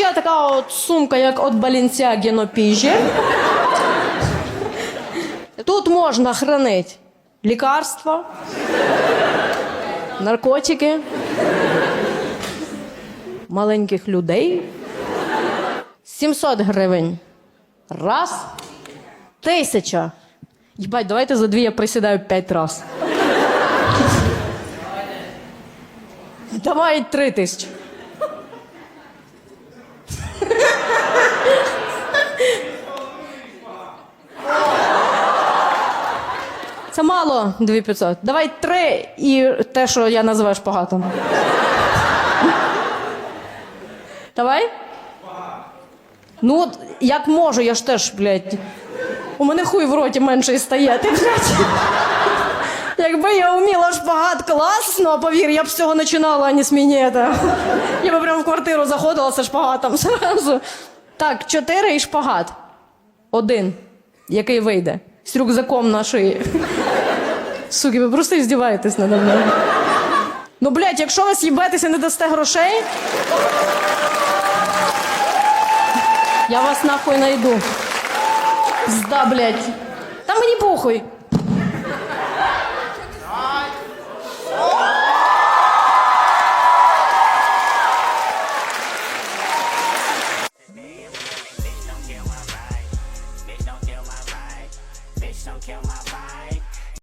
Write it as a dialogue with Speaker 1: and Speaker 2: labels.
Speaker 1: Ще така от сумка, як от Balenciaga піжі. Тут можна хранити лікарства, наркотики, маленьких людей. 700 гривень. Раз. Тисяча. Їбать, давайте за дві я присідаю п'ять раз. Давай три тисячі. Це мало 2500. Давай три і те, що я називаю шпагатом. Давай? Ну, от як можу, я ж теж, блядь. У мене хуй в роті менше стає, ти, блядь. Якби я вміла шпагат класно, повір, я б з цього починала, а не з мінета. Я би прямо в квартиру заходила зі шпагатом зразу. Так, чотири і шпагат. Один, який вийде. З рюкзаком на шиї. Суки, ви просто здіваєтесь надо мною. Ну, блядь, якщо ви з'їбетеся не дасте грошей, я вас нахуй найду. Зда, блядь. Та мені похуй. Don't kill my vibe.